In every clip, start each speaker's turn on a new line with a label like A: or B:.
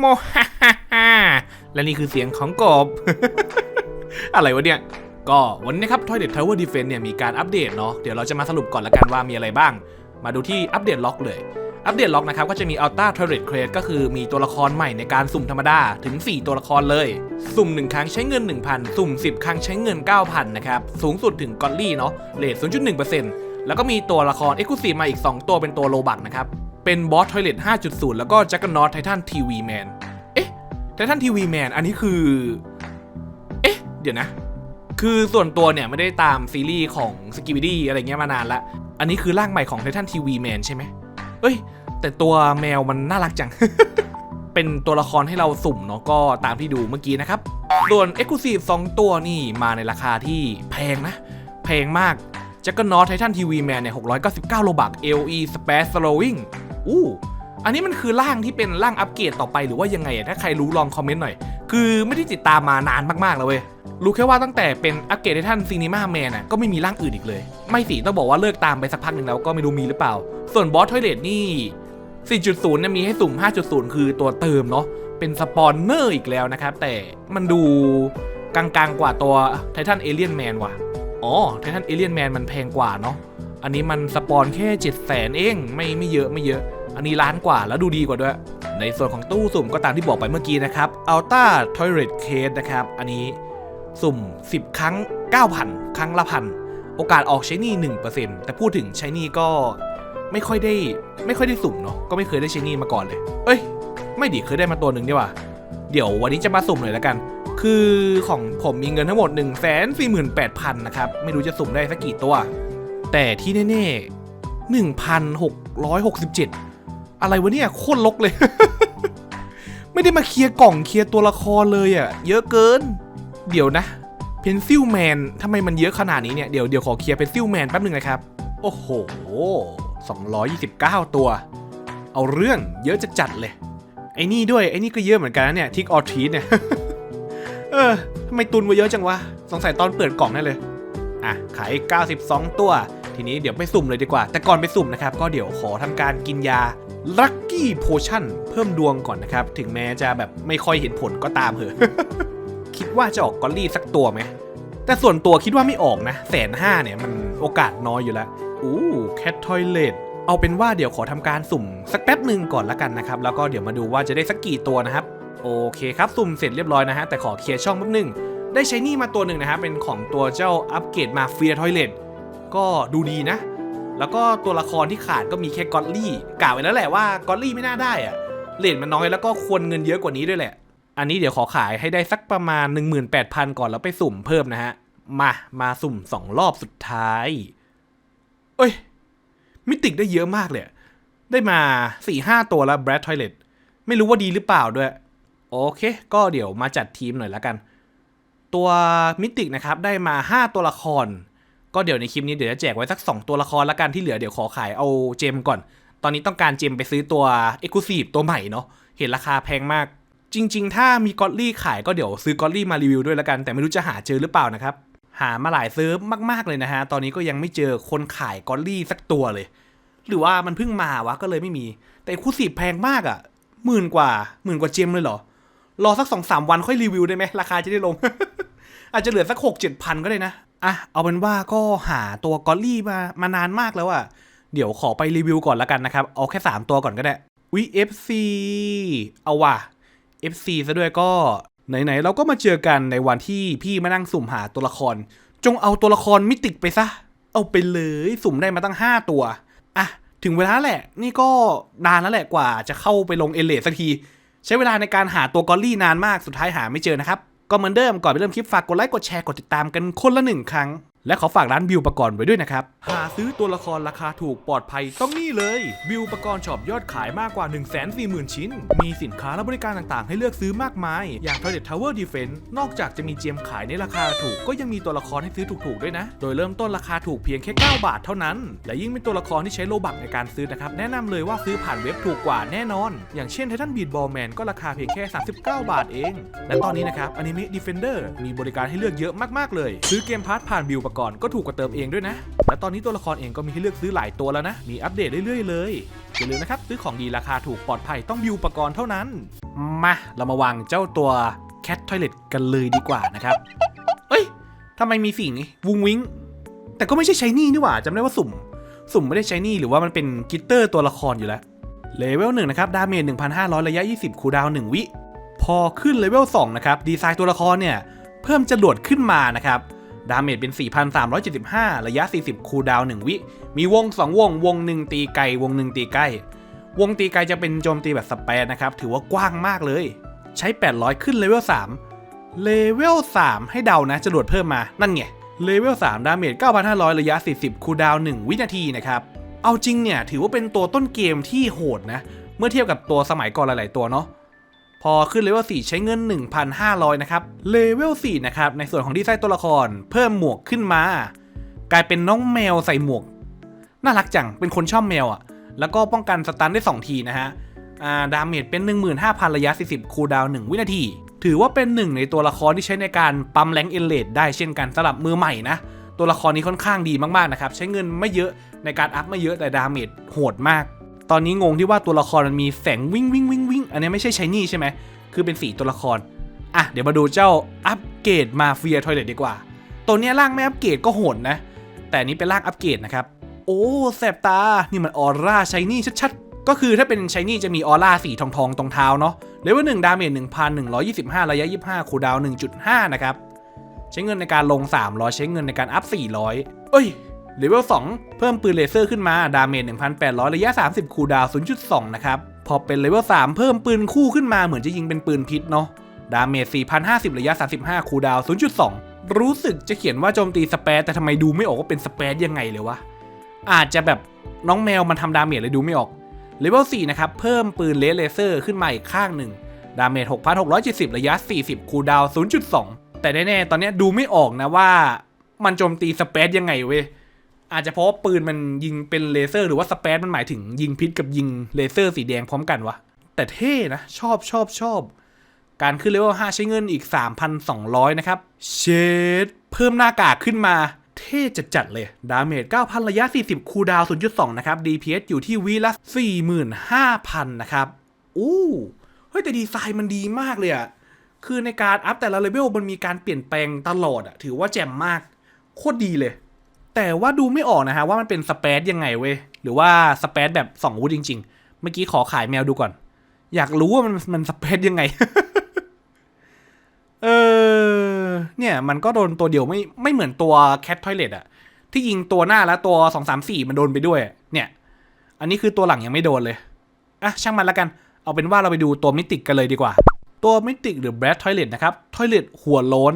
A: โมฮ่าฮ่าฮ่าและนี่คือเสียงของกบ อะไรวะเนี่ย ก็วันนี้ครับ Toilet Tower Defense เนี่ยมีการอัปเดตเนาะ เดี๋ยวเราจะมาสรุปก่อนละกันว่ามีอะไรบ้าง มาดูที่อัปเดตล็อกเลย อัปเดตล็อกนะครับ ก็จะมี Ultra Turret Crate ก็คือมีตัวละครใหม่ในการสุ่มธรรมดา ถึง 4 ตัวละครเลย สุ่ม 1 ครั้งใช้เงิน 1,000 สุ่ม 10 ครั้งใช้เงิน 9,000 นะครับ สูงสุดถึงกอลลี่เนาะเลท0.1%แล้วก็มีตัวละคร Exclusive มาอีก 2 ตัวเป็นตัวโลบักนะครับ เป็นบอส Toilet 5.0 แล้วก็ Juggernaut Titan TV Man เอ๊ะ Titan TV Man อันนี้คือ เอ๊ะ เดี๋ยวนะ คือส่วนตัวเนี่ยไม่ได้ตามซีรีส์ของ s k i b i d y อะไรเงี้ยมานานละ อันนี้คือร่างใหม่ของ Titan TV Man ใช่ไหมเอ้ย แต่ตัวแมวมันน่ารักจัง เป็นตัวละครให้เราสุ่มเนาะก็ตามที่ดูเมื่อกี้นะครับ ส่วน Exclusive 2ตัวนี่มาในราคาที่แพงนะ แพงมากจักรนอตไททันทีวีแมนเนี่ย699 โลบัก LE Space Slowing อู้อันนี้มันคือร่างที่เป็นร่างอัปเกรดต่อไปหรือว่ายังไงอะถ้าใครรู้ลองคอมเมนต์หน่อย คือไม่ได้ติดตามมานานมากๆแล้วเว้ยรู้แค่ว่าตั้งแต่เป็นอัปเกรดไททันซีนีมาแมนอะก็ไม่มีร่างอื่นอีกเลย ไม่สิต้องบอกว่าเลิกตามไปสักพักหนึ่งแล้วก็ไม่รู้มีหรือเปล่า ส่วนบอสทอยเลตนี่ 4.0เนี่ยมีให้สุ่ม 5.0 คือตัวเติมเนาะเป็นสปอนเนอร์อีกแล้วนะครับ แต่มันดูกลางๆกว่าตัวไททันเอเลียนแมนว่ะอ๋อไททันเอเลียนแมนมันแพงกว่าเนาะ อันนี้มันสปอนแค่7 0 0 0 0เองไม่ไม่เยอะไม่เยอะ อันนี้ล้านกว่าแล้วดูดีกว่าด้วย ในส่วนของตู้สุ่มก็ตามที่บอกไปเมื่อกี้นะครับ Ultra Toilet Case นะครับ อันนี้สุ่ม 10 ครั้ง 9,000 ครั้งละพันโอกาสออกใช้นี่ 1%แต่พูดถึงใช้นี่ก็ไม่ค่อยได้ไม่ค่อยได้สุ่มเนาะก็ไม่เคยได้ใช้นี่มาก่อนเลย เอ้ย ไม่ดีเคยได้มาตัวหนึ่งดีกว่าเดี๋ยววันนี้จะมาสุ่มหน่อยแล้วกัน คือของผมมีเงินทั้งหมด 1 4 8 0 0 0 นะครับ ไม่รู้จะสุ่มได้สักกี่ตัว แต่ที่แน่ๆ1,667 อะไรวะเนี่ยโคตรลกเลย ไม่ได้มาเคลียร์กล่องเคลียร์ตัวละครเลยอะ่ะ เยอะเกิน เดี๋ยวนะเพนซิลแมนทำไมมันเยอะขนาดนี้เนี่ย เดี๋ยวเดี๋ยวขอเคลียร์เพนซิลแมนแป๊บหนึงนะครับ โอ้โห 229 ตัว เอาเรื่องเยอะจะจัดเลย ไอ้นี่ด้วย ไอ้นี่ก็เยอะเหมือนกันนะเนี่ย ทิกออทีสเนี่ย เออทำไมตุนมาเยอะจังวะ สงสัยตอนเปิดกล่องแน่เลย อะขาย92 ตัว ทีนี้เดี๋ยวไปสุ่มเลยดีกว่า แต่ก่อนไปสุ่มนะครับ ก็เดี๋ยวขอทำการกินยา Lucky Potion เพิ่มดวงก่อนนะครับ ถึงแม้จะแบบไม่ค่อยเห็นผลก็ตามเหอะคิดว่าจะออกกอลลี่สักตัวไหมแต่ส่วนตัวคิดว่าไม่ออกนะแสนห้าเนี่ยมันโอกาสน้อยอยู่แล้วอู้แคททอยเลตเอาเป็นว่าเดี๋ยวขอทำการสุ่มสักแป๊บหนึ่งก่อนละกันนะครับ แล้วก็เดี๋ยวมาดูว่าจะได้สักกี่ตัวนะครับ โอเคครับ สุ่มเสร็จเรียบร้อยนะฮะ แต่ขอเคลียร์ช่องแป๊บหนึ่ง ได้ใช้นี่มาตัวหนึ่งนะฮะเป็นของตัวเจ้าอัปเกรดมาเฟียทอยเลตก็ดูดีนะ แล้วก็ตัวละครที่ขาดก็มีแค่กอตลี่กล่าวไว้แล้วแหละว่ากอตลี่ไม่น่าได้อะเลทมันน้อยแล้วก็ควรเงินเยอะกว่านี้ด้วยแหละ อันนี้เดี๋ยวขอขายให้ได้สักประมาณ 18,000 ก่อนแล้วไปสุ่มเพิ่มนะฮะ มามาสุ่ม 2 รอบสุดท้าย เอ้ย มิติกได้เยอะมากเลยได้มา 4-5 ตัวแล้วแบรดทอยเลตไม่รู้ว่าดีหรือเปล่าด้วย โอเค ก็เดี๋ยวมาจัดทีมหน่อยละกัน ตัวมิติกนะครับได้มา 5 ตัวละคร ก็เดี๋ยวในคลิปนี้เดี๋ยวจะแจกไว้สัก 2 ตัวละครละกันที่เหลือเดี๋ยวขอขายเอาเจมก่อน ตอนนี้ต้องการเจมไปซื้อตัว e x c l u s i v e ตัวใหม่เนาะเห็นราคาแพงมาก จริง ๆ ถ้ามีกอตลี่ขายก็เดี๋ยวซื้อกอตลี่มารีวิวด้วยละกัน แต่ไม่รู้จะหาเจอหรือเปล่านะครับหามาหลายเซิร์ฟมากๆเลยนะฮะตอนนี้ก็ยังไม่เจอคนขายกอตลี่สักตัวเลย หรือว่ามันเพิ่งมาวะก็เลยไม่มี แต่คูสีแพงมากอะ่ะหมื่นกว่าหมื่นกว่าเจมเลยเหรอรอสักสองสามวันค่อยรีวิวได้ไหมราคาจะได้ลง อาจจะเหลือสักหกเจ็ดพันก็ได้นะอะเอาเป็นว่าก็หาตัวกอลลี่มามานานมากแล้วอะเดี๋ยวขอไปรีวิวก่อนละกันนะครับ เอาแค่ 3 ตัวก่อนก็ได้วิ FC เอาว่ะ FC ซะด้วยก็ไหนๆเราก็มาเจอกันในวันที่พี่มานั่งสุ่มหาตัวละคร จงเอาตัวละครมิติกไปซะ เอาไปเลยสุ่มได้มาตั้ง 5 ตัวอะถึงเวลาแหละ นี่ก็นานแล้วแหละกว่าจะเข้าไปลงเอเลสักที ใช้เวลาในการหาตัวกอลลี่นานมากสุดท้ายหาไม่เจอนะครับ ก็เหมือนเดิมก่อนไปเริ่มคลิปฝากกดไลค์กดแชร์กดติดตามกันคนละหนึ่งครั้ง และขอฝากร้านบิวประกรณ์ไว้ด้วยนะครับ หาซื้อตัวละครราคาถูกปลอดภัยต้องนี่เลยบิวประกรณ์ช็อปยอดขายมากกว่า 1 4 0 0 0 0 ชิ้น มีสินค้าและบริการต่างๆ ให้เลือกซื้อมากมาย อย่าง Toilet Tower Defense นอกจากจะมีเจมขายในราคาถูกก็ยังมีตัวละครให้ซื้อถูกๆด้วยนะ โดยเริ่มต้นราคาถูกเพียงแค่ 9 บาทเท่านั้น และยิ่งเป็นตัวละครที่ใช้โลบักในการซื้อนะครับแนะนำเลยว่าซื้อผ่านเว็บถูกกว่าแน่นอน อย่างเช่น Titan Beat Ball Man ก็ราคาเพียงแค่ 39 บาทเอง และตอนนี้นะครับ Anime Defender มีบริการให้เลือกเยอะมากๆเลย ซื้อเกมพาร์ทผ่านบิวปกรณ์ก็ถูกกว่าเติมเองด้วยนะ และตอนนี้ตัวละครเองก็มีให้เลือกซื้อหลายตัวแล้วนะ มีอัปเดตเรื่อยๆเลยอย่าลืมนะครับซื้อของดีราคาถูกปลอดภัยต้องบิวปกรณ์เท่านั้น มาเรามาวางเจ้าตัวแคททอยเลตกันเลยดีกว่านะครับ เอ้ยทำไมมีสิ่งนี้วุงวิงแต่ก็ไม่ใช่ใช้นี่นี่หว่าจำได้ว่าสุ่ม สุ่มไม่ได้ใช้นี่หรือว่ามันเป็นกิตเตอร์ตัวละครอยู่แล้วเลเวลหนึ่งนะครับดาเมจ1,500 ระยะ 20 คูดาวน์1วิ พอขึ้นเลเวล2นะครับดีไซน์ตัวละครเนี่ย เพิ่มจรวดขึ้นมานะครับ ดาเมจเป็น 4,375 ระยะ 40 คูดาว 1 วิ มีวง 2 วง วงหนึ่งตีไกล วงหนึ่งตีใกล้ว งตีไกลจะเป็นโจมตีแบบสเปรดนะครับ ถือว่ากว้างมากเลย ใช้ 800 ขึ้นเลเวล 3 เลเวล 3 ให้เดานะจรวดเพิ่มมา นั่นไง เลเวล 3 ดาเมจ 9,500 ระยะ 40 คูดาว 1 วินาทีนะครับ เอาจริงเนี่ย ถือว่าเป็นตัวต้นเกมที่โหดนะ เมื่อเทียบกับตัวสมัยก่อนหลาย ๆ ตัวเนาะ พอขึ้นเลเวล4ใช้เงิน 1,500 นะครับ เลเวล4นะครับ ในส่วนของดีไซน์ตัวละคร เพิ่มหมวกขึ้นมา กลายเป็นน้องแมวใส่หมวก น่ารักจัง เป็นคนชอบแมวอะ่ะ แล้วก็ป้องกันสตันได้ 2 ทีนะฮะาดาเมจเป็น 15,000 ระยะ 40 คูลดาวน์1วินาที ถือว่าเป็นหนึ่งในตัวละครที่ใช้ในการปั๊มแรงเอเลดได้เช่นกันสำหรับมือใหม่นะ ตัวละครนี้ค่อนข้างดีมากๆนะครับ ใช้เงินไม่เยอะในการอัพไม่เยอะแต่ดาเมจโหดมาก ตอนนี้งงที่ว่าตัวละครมันมีแสงวิ่งวิ่งวิ่งวิ่งอันนี้ไม่ใช่ใช้นี่ใช่ไหมคือเป็นสีตัวละครอะเดี๋ยวมาดูเจ้าอัปเกรดมาเฟียทอยเลตดีกว่า ตัวเนี้ยร่างไม่อัปเกรดก็โหดนะ แต่นี้เป็นร่างอัปเกรดนะครับ โอ้แสบตา นี่มันออร่าชายนี่ชัดๆ ก็คือถ้าเป็นชายนี่จะมีออร่าสีทองๆตรงเท้าเนาะเลเวลหนึ่งดาเมจ1,125 ระยะ 25 คูดาวน์1.5 นะครับ ใช้เงินในการลง 300 ใช้เงินในการอัพ 400 เอ้ย เลเวล2 เพิ่มปืนเลเซอร์ขึ้นมา ดาเมจ 1,800 ระยะ 30 คูดาวน์0.2 นะครับ พอเป็นเลเวล3 เพิ่มปืนคู่ขึ้นมาเหมือนจะยิงเป็นปืนพิษเนาะ ดาเมจ 4,050 ระยะ 35 คูดาวน์0.2 รู้สึกจะเขียนว่าโจมตีสเปซแต่ทำไมดูไม่ออกว่าเป็นสเปซยังไงเลยวะ อาจจะแบบน้องแมวมันทำดาเมจเลยดูไม่ออก เลเวล4นะครับ เพิ่มปืนเลเลเซอร์ขึ้นมาอีกข้างหนึ่ง ดาเมจ 6,670 ระยะ 40 คูดาวน์0.2 แต่แน่ๆตอนนี้ดูไม่ออกนะว่ามันโจมตีสเปซยังไงเว้ย อาจจะเพราะว่าปืนมันยิงเป็นเลเซอร์ หรือว่าสเปซมันหมายถึงยิงพิษกับยิงเลเซอร์สีแดงพร้อมกันวะ แต่เท่นะ ชอบชอบชอบ การขึ้นเลเวล5ใช้เงินอีก 3,200 นะครับ เชดเพิ่มหน้ากากขึ้นมา เท่จัดๆเลย ดาเมจ 9,000 ระยะ 40 คูดาวน์0.2 นะครับ DPS อยู่ที่วีละ 45,000 นะครับ อู้เฮ้ยแต่ดีไซน์มันดีมากเลยอะคือในการอัพแต่ละเลเวลมันมีการเปลี่ยนแปลงตลอดอะถือว่าแจ่มมาก โคตรดีเลย แต่ว่าดูไม่ออกนะฮะว่ามันเป็นสเปซยังไงเว้ยหรือว่าสเปซแบบ2องวุธจริง ๆ เมื่อกี้ขอขายแมวดูก่อน อยากรู้ว่ามันมันสเปซยังไง เออเนี่ย มันก็โดนตัวเดียวไม่ไม่เหมือนตัวแคททอยเลตอะที่ยิงตัวหน้าแล้วตัว2 3 4มันโดนไปด้วย เนี่ย อันนี้คือตัวหลังยังไม่โดนเลยอะช่างมันล้วกัน เอาเป็นว่าเราไปดูตัวมิติกกันเลยดีกว่า ตัวมิติกหรือแบรดทอยเลตนะครับทอยเลตหัวโล้น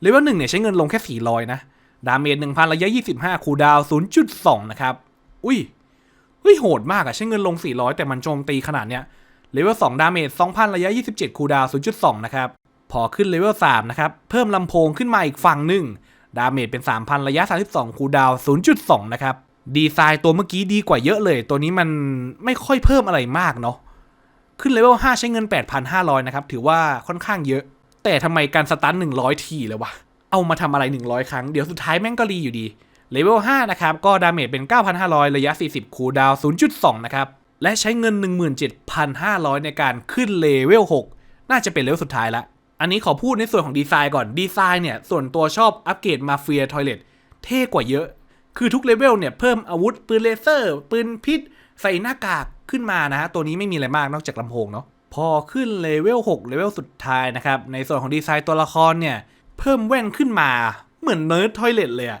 A: เลเวลหนึ่งเนี่ยใช้เงินลงแค่400นะ ดาเมจ1,000 ระยะ 25 คูดาวน์0.2 นะครับ อุ้ยเฮ้ยโหดมากอะใช้เงินลง 400 แต่มันโจมตีขนาดเนี้ย เลเวล 2 ดาเมจ 2,000 ระยะ 27 คูดาวน์0.2 นะครับ พอขึ้นเลเวล 3 นะครับ เพิ่มลำโพงขึ้นมาอีกฝั่งหนึ่ง ดาเมจเป็น 3,000 ระยะ 32 คูดาวน์0.2 นะครับ ดีไซน์ตัวเมื่อกี้ดีกว่าเยอะเลย ตัวนี้มันไม่ค่อยเพิ่มอะไรมากเนาะ ขึ้นเลเวล 5 ใช้เงิน 8,500 นะครับ ถือว่าค่อนข้างเยอะ แต่ทำไมการสตัน100 ทีเลยวะ เอามาทำอะไร 100 ครั้ง เดี๋ยวสุดท้ายแม่งก็รีอยู่ดี เลเวล 5 นะครับ ก็ดาเมจเป็น 9,500 ระยะ 40 คูดาวน์0.2 นะครับ และใช้เงิน 17,500 ในการขึ้นเลเวล 6 น่าจะเป็นเลเวลสุดท้ายละ อันนี้ขอพูดในส่วนของดีไซน์ก่อน ดีไซน์เนี่ย ส่วนตัวชอบอัปเกรดมาเฟียทอยเลตเท่กว่าเยอะ คือทุกเลเวลเนี่ยเพิ่มอาวุธปืนเลเซอร์ ปืนพิษ ใส่หน้ากากขึ้นมานะฮะ ตัวนี้ไม่มีอะไรมากนอกจากลำโพงเนาะ พอขึ้นเลเวล 6 เลเวลสุดท้ายนะครับ ในส่วนของดีไซน์ตัวละครเนี่ย เพิ่มแว่นขึ้นมาเหมือนเนิร์ดทอยเลตเลยอะ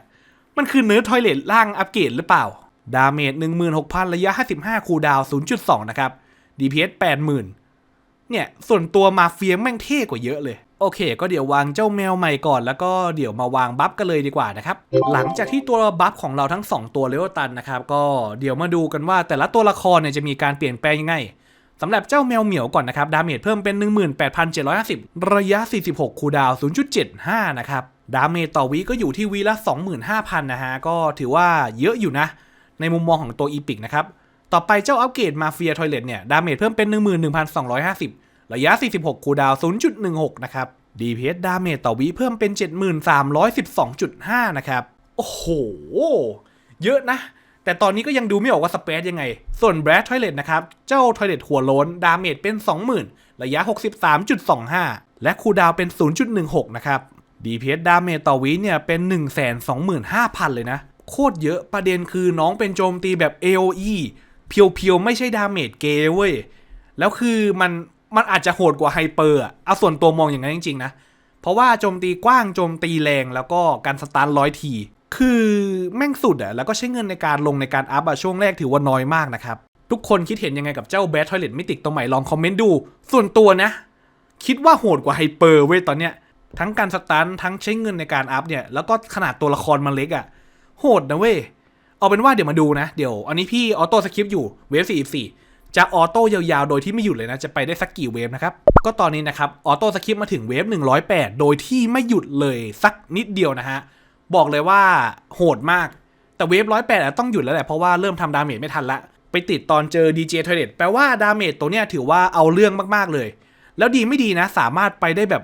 A: มันคือเนิร์ดทอยเลตร่างอัปเกรดหรือเปล่า ดาเมจ16,000 ระยะ 55 คูดาวน์0.2 นะครับ DPS 80,000 เนี่ย ส่วนตัวมาเฟียแม่งเท่กว่าเยอะเลย โอเค ก็เดี๋ยววางเจ้าแมวใหม่ก่อน แล้วก็เดี๋ยวมาวางบัฟกันเลยดีกว่านะครับ หลังจากที่ตัวบัฟของเราทั้ง 2 ตัวเลเวลตันนะครับ ก็เดี๋ยวมาดูกันว่าแต่ละตัวละครเนี่ยจะมีการเปลี่ยนแปลงยังไง สำหรับเจ้าแมวเหมียวก่อนนะครับ ดาเมจเพิ่มเป็น 18,750 ระยะ 46 คูดาวน์0.75 นะครับ ดาเมจต่อวิก็อยู่ที่วีละ 25,000 นะฮะ ก็ถือว่าเยอะอยู่นะ ในมุมมองของตัวอีพิกนะครับ ต่อไปเจ้าอัปเกรดมาเฟียทอยเลตเนี่ย ดาเมจเพิ่มเป็น 11,250 ระยะ 46 คูดาวน์0.16 นะครับ DPS ดาเมจต่อวิเพิ่มเป็น 7312.5 นะครับ โอ้โห เยอะนะ แต่ตอนนี้ก็ยังดูไม่ออกว่าสเปซยังไง ส่วนแบรดทอยเลตนะครับ เจ้าทอยเลตหัวโล้น ดาเมจเป็น 20,000 ระยะ 63.25 และคูดาวเป็น 0.16 นะครับ DPS ดาเมจต่อวิเนี่ยเป็น 125,000 เลยนะ โคตรเยอะประเด็นคือน้องเป็นโจมตีแบบ AOE เพียวๆ ไม่ใช่ดาเมจเกเว้ย แล้วคือมันมันอาจจะโหดกว่าไฮเปอร์อะเอาส่วนตัวมองอย่างนั้นจริงๆนะ เพราะว่าโจมตีกว้างโจมตีแรงแล้วก็การสตาร์ร้อยที คือแม่งสุดอะแล้วก็ใช้เงินในการลงในการอัพอะช่วงแรกถือว่าน้อยมากนะครับ ทุกคนคิดเห็นยังไงกับเจ้าแบททอยเลตมิติกตัวใหม่ลองคอมเมนต์ดู ส่วนตัวนะ คิดว่าโหดกว่าไฮเปอร์เว้ยตอนเนี้ย ทั้งการสตันทั้งใช้เงินในการอัพเนี่ย แล้วก็ขนาดตัวละครมันเล็กอะโหดนะเว้ย เอาเป็นว่าเดี๋ยวมาดูนะ เดี๋ยว อันนี้พี่ออโต้สคริปต์อยู่เวฟ44 จะออโต้ยาวๆ โดยที่ไม่หยุดเลยนะ จะไปได้สักกี่เวฟนะครับ ก็ตอนนี้นะครับออโต้สคริปต์มาถึงเวฟ108 โดยที่ไม่หยุดเลยสักนิดเดียวนะฮะ บอกเลยว่าโหดมาก แต่เวฟ108อะต้องหยุดแล้วแหละ เพราะว่าเริ่มทำดาเมจไม่ทันละ ไปติดตอนเจอ DJ t o i l e t แปลว่าดาเมจตัวเนี้ยถือว่าเอาเรื่องมากๆเลย แล้วดีไม่ดีนะ สามารถไปได้แบบ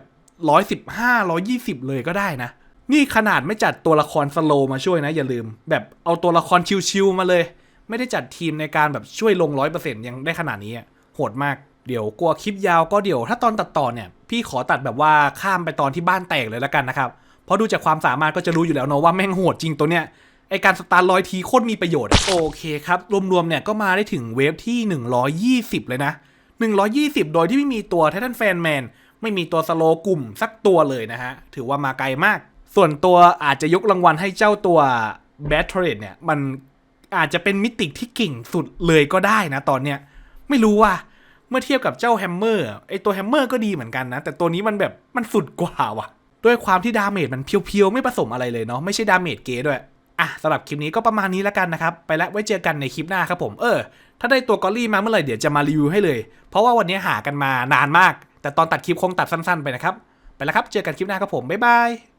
A: 115 120เลยก็ได้นะ นี่ขนาดไม่จัดตัวละครสโลมาช่วยนะ อย่าลืม แบบเอาตัวละครชิวๆมาเลย ไม่ได้จัดทีมในการแบบช่วยลง100%ยังได้ขนาดนี้โหดมากเดี๋ยวกลัวคลิปยาวก็เดี๋ยวถ้าตอนตัดต่อเนี่ย พี่ขอตัดแบบว่าข้ามไปตอนที่บ้านแตกเลยแล้วกันนะครับ เพราะดูจากความสามารถก็จะรู้อยู่แล้วเนาะว่าแม่งโหดจริงตัวเนี้ยไอการสตาร์ร้อยทีโคตรมีประโยชน์ โอเคครับ รวมๆเนี่ยก็มาได้ถึงเวฟที่ 120 เลยนะ 120 โดยที่ไม่มีตัวไททันแฟนแมนไม่มีตัวสโลกลุ่มสักตัวเลยนะฮะ ถือว่ามาไกลมาก ส่วนตัวอาจจะยกรางวัลให้เจ้าตัวแบทเทอร์เนี่ย มันอาจจะเป็นมิติที่เก่งสุดเลยก็ได้นะตอนเนี้ยไม่รู้ว่าเมื่อเทียบกับเจ้าแฮมเมอร์ไอตัวแฮมเมอร์ก็ดีเหมือนกันนะ แต่ตัวนี้มันแบบมันสุดกว่าว่ะ ด้วยความที่ดาเมจมันเพียวๆ ไม่ผสมอะไรเลยเนาะไม่ใช่ดาเมจเกย์ด้วยอะสำหรับคลิปนี้ก็ประมาณนี้แล้วกันนะครับ ไปแล้วไว้เจอกันในคลิปหน้าครับผมเออ ถ้าได้ตัวกอลลี่มาเมื่อไหร่เดี๋ยวจะมารีวิวให้เลย เพราะว่าวันนี้หากันมานานมาก แต่ตอนตัดคลิปคงตัดสั้น ๆ ไปนะครับ ไปแล้วครับ เจอกันคลิปหน้าครับผมบ๊ายบาย